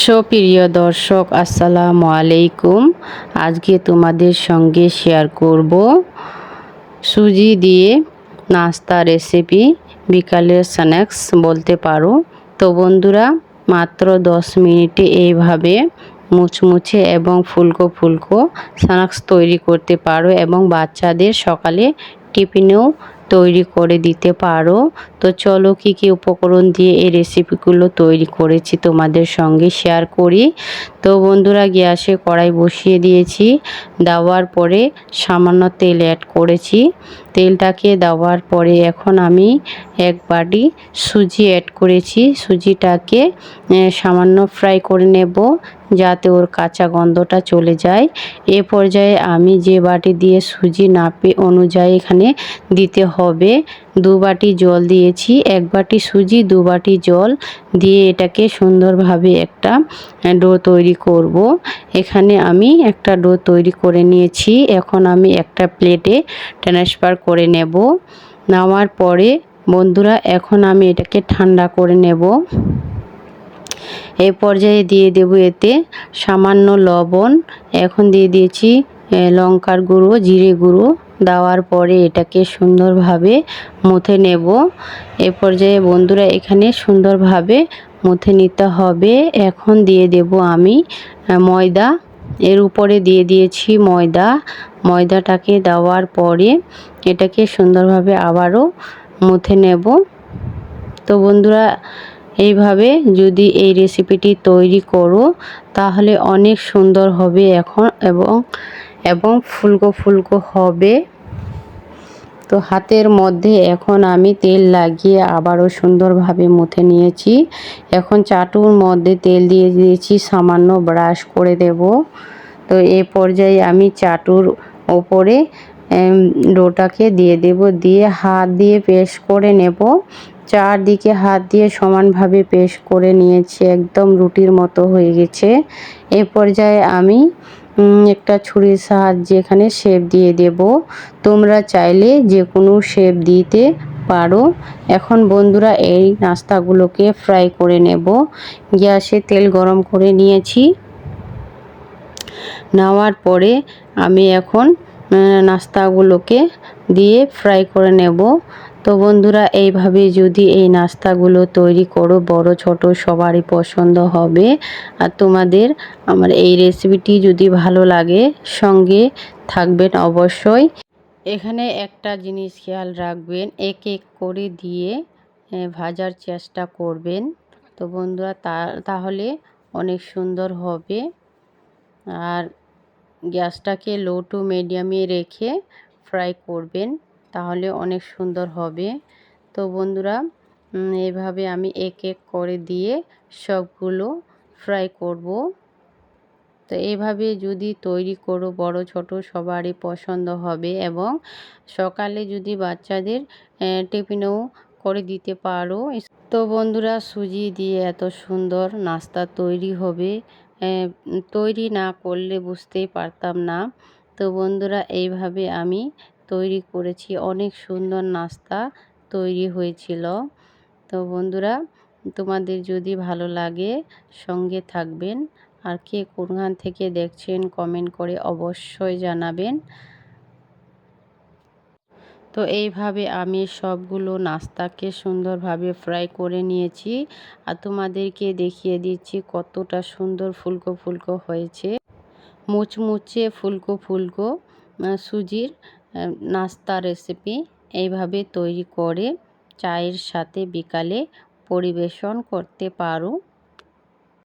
সুপ্রিয় দর্শক, আসসালামু আলাইকুম। আজকে তোমাদের সঙ্গে শেয়ার করব সুজি দিয়ে নাস্তা রেসিপি বিকালের স্ন্যাক্স বলতে পারো। তো বন্ধুরা, মাত্র দশ মিনিটে এইভাবে মুচমুচে এবং ফুলকো ফুলকো স্ন্যাক্স তৈরি করতে পারো এবং বাচ্চাদের সকালে টিফিনেও তৈরি করে দিতে পারো। তো চলো কি কি উপকরণ দিয়ে এই রেসিপিগুলো তৈরি করেছি তোমাদের সঙ্গে শেয়ার করি। তো বন্ধুরা, গ্যাসে কড়াই বসিয়ে দিয়েছি। দেওয়ার পরে সামান্য তেল অ্যাড করেছি। তেলটাকে দেওয়ার পরে এখন আমি এক বাটি সুজি অ্যাড করেছি। সুজিটাকে সামান্য ফ্রাই করে নেব যাতে ওর কাঁচা গন্ধটা চলে যায়। এ পর্যায়ে আমি যে বাটি দিয়ে সুজি নাপে অনুযায়ী এখানে দিতে হবে। দু বাটি জল দিয়েছি, এক বাটি সুজি, দু বাটি জল দিয়ে এটাকে সুন্দরভাবে একটা ডো তৈরি করব। এখানে আমি একটা ডো তৈরি করে নিয়েছি। এখন আমি একটা প্লেটে ট্রান্সফার করে নেব। নেওয়ার পরে বন্ধুরা, এখন আমি এটাকে ঠান্ডা করে নেব। এই পর্যায়ে দিয়ে দেব এতে সামান্য লবণ। এখন দিয়ে দিয়েছি লঙ্কার গুঁড়ো, জিরে গুঁড়ো। দেওয়ার পরে এটাকে সুন্দরভাবে মুথে নেব। এ পর্যায়ে বন্ধুরা এখানে সুন্দরভাবে মুথে নিতে হবে। এখন দিয়ে দেব আমি ময়দা। এর উপরে দিয়ে দিয়েছি ময়দা। ময়দাটাকে দেওয়ার পরে এটাকে সুন্দরভাবে আবারও মুথে নেব। তো বন্ধুরা, এইভাবে যদি এই রেসিপিটি তৈরি করো, তাহলে অনেক সুন্দর হবে এখন এবং এবং ফুলকো ফুলকো হবে। তো হাতের মধ্যে এখন আমি তেল লাগিয়ে আবারও সুন্দরভাবে মুথে নিয়েছি। এখন চাটুর মধ্যে তেল দিয়ে দিয়েছি, সামান্য ব্রাশ করে দেব। তো এ পর্যায়ে আমি চাটুর ওপরে ডোটাকে দিয়ে দেব, দিয়ে হাত দিয়ে পেস্ট করে নেব। চারদিকে হাত দিয়ে সমানভাবে পেস্ট করে নিয়েছি, একদম রুটির মতো হয়ে গেছে। এ পর্যায়ে আমি একটা ছুরির সাহায্যে এখানে শেপ দিয়ে দেব। তোমরা চাইলে যে কোনো শেপ দিতে পারো। এখন বন্ধুরা এই নাস্তাগুলোকে ফ্রাই করে নেব। গ্যাসে তেল গরম করে নিয়েছি। নেওয়ার পরে আমি এখন নাস্তাগুলোকে দিয়ে ফ্রাই করে নেব। তো বন্ধুরা এইভাবে যদি এই নাস্তাগুলো তৈরি করো, বড় ছোট, সবারই পছন্দ হবে। আর তোমাদের আমার এই রেসিপিটি যদি ভালো লাগে, সঙ্গে থাকবেন অবশ্যই। এখানে একটা জিনিস খেয়াল রাখবেন, এক এক করে দিয়ে ভাজার চেষ্টা করবেন। তো বন্ধুরা তাহলে অনেক সুন্দর হবে। আর গ্যাসটাকে লো টু মিডিয়ামে রেখে ফ্রাই করবেন। তাহলে অনেক সুন্দর হবে। তো বন্ধুরা এভাবে আমি এক এক করে দিয়ে সবগুলো ফ্রাই করব। তো এভাবে যদি তৈরি করো, বড়, ছোট, সবারই পছন্দ হবে এবং সকালে যদি বাচ্চাদের টিফিনেও করে দিতে পারো। তো বন্ধুরা, সুজি দিয়ে এত সুন্দর নাস্তা তৈরি হবে। তৈরি না করলে বুঝতেই পারতাম না। তো বন্ধুরা, এইভাবে আমি তৈরি করেছি। অনেক সুন্দর নাস্তা তৈরি হয়েছিল। তো বন্ধুরা, তোমাদের যদি ভালো লাগে সঙ্গে থাকবেন আর কে কোনখান থেকে দেখছেন কমেন্ট করে অবশ্যই জানাবেন। তো এইভাবে আমি সবগুলো নাস্তাকে সুন্দরভাবে ফ্রাই করে নিয়েছি আর তোমাদেরকে দেখিয়ে দিচ্ছি কতটা সুন্দর ফুলকো ফুলকো হয়েছে। মুচমুচে ফুলকো ফুলকো সুজির নাস্তা রেসিপি এইভাবে তৈরি করে চায়ের সাথে বিকালে পরিবেশন করতে পারো।